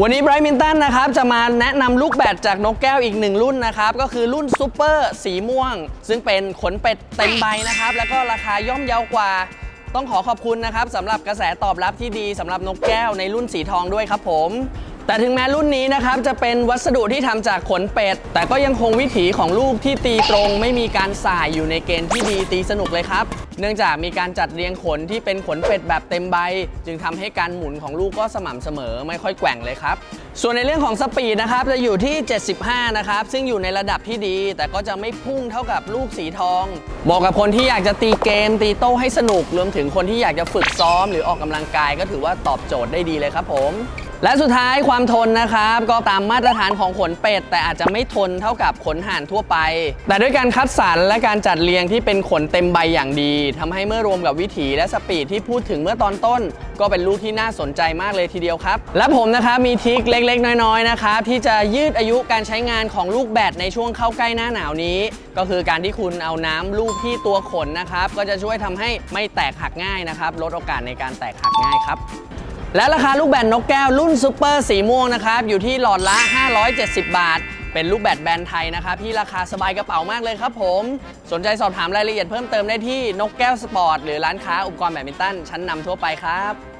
วันนี้ไบรท์มินตันนะครับจะมาแนะนำลูกแบดจากนกแก้วอีกหนึ่งรุ่นนะครับ ก็คือรุ่นซูเปอร์สีม่วง ซึ่งเป็นขนเป็ดเต็มใบนะครับ แล้วก็ราคาย่อมเยาวกว่า ต้องขอขอบคุณนะครับสำหรับกระแสตอบรับที่ดีสำหรับนกแก้วในรุ่นสีทองด้วยครับผม แต่ถึงแม้รุ่นนี้นะครับจะเป็นวัสดุที่ทำจากขนเป็ด แต่ก็ยังคงวิถีของลูกที่ตีตรง ไม่มีการสายอยู่ในเกณฑ์ที่ดีตีสนุกเลยครับ เนื่องจากมีการจัดเรียงขนที่เป็นขนเป็ดแบบเต็มใบ จึงทำให้การหมุนของลูกก็สม่ำเสมอไม่ค่อยแกว่งเลยครับ ส่วนในเรื่องของสปีดนะครับจะอยู่ที่ 75 นะครับ ซึ่งอยู่ในระดับที่ดี แต่ก็จะไม่พุ่งเท่ากับลูกสีทองเหมาะกับคนที่อยากจะตีเกม ตีโต้ให้สนุกรวมถึงคนที่อยากจะฝึกซ้อม หรือออกกำลังกายก็ถือว่าตอบโจทย์ได้ดีเลยครับผม และสุดท้ายความทนนะครับ ก็ตามมาตรฐานของขนเป็ด แต่อาจจะไม่ทนเท่ากับขนห่านทั่วไป แต่ด้วยการคัดสรรและการจัดเรียงที่เป็นขนเต็มใบอย่างดีทำให้เมื่อรวมกับวิถีและสปีดที่พูดถึงเมื่อตอนต้น ก็เป็นลูกที่น่าสนใจมากเลยทีเดียวครับ และผมนะครับมีทิคเล็กๆ น้อยๆนะครับที่จะยืดอายุการใช้งานของลูกแบดในช่วงเข้าใกล้หน้าหนาวนี้ ก็คือการที่คุณเอาน้ำลูบที่ตัวขนนะครับก็จะช่วยทำให้ไม่แตกหักง่ายนะครับลดโอกาสในการแตกหักง่ายครับ และราคาลูกแบตนกแก้วรุ่นซูเปอร์สีม่วงนะครับอยู่ที่หลอดละ 570 บาท เป็นลูกแบดแบรนด์ไทยนะครับที่ราคาสบายกระเป๋ามากเลยครับผม สนใจสอบถามรายละเอียดเพิ่มเติมได้ที่นกแก้วสปอร์ตหรือร้านค้าอุปกรณ์แบดมินตันชั้นนำทั่วไปครับ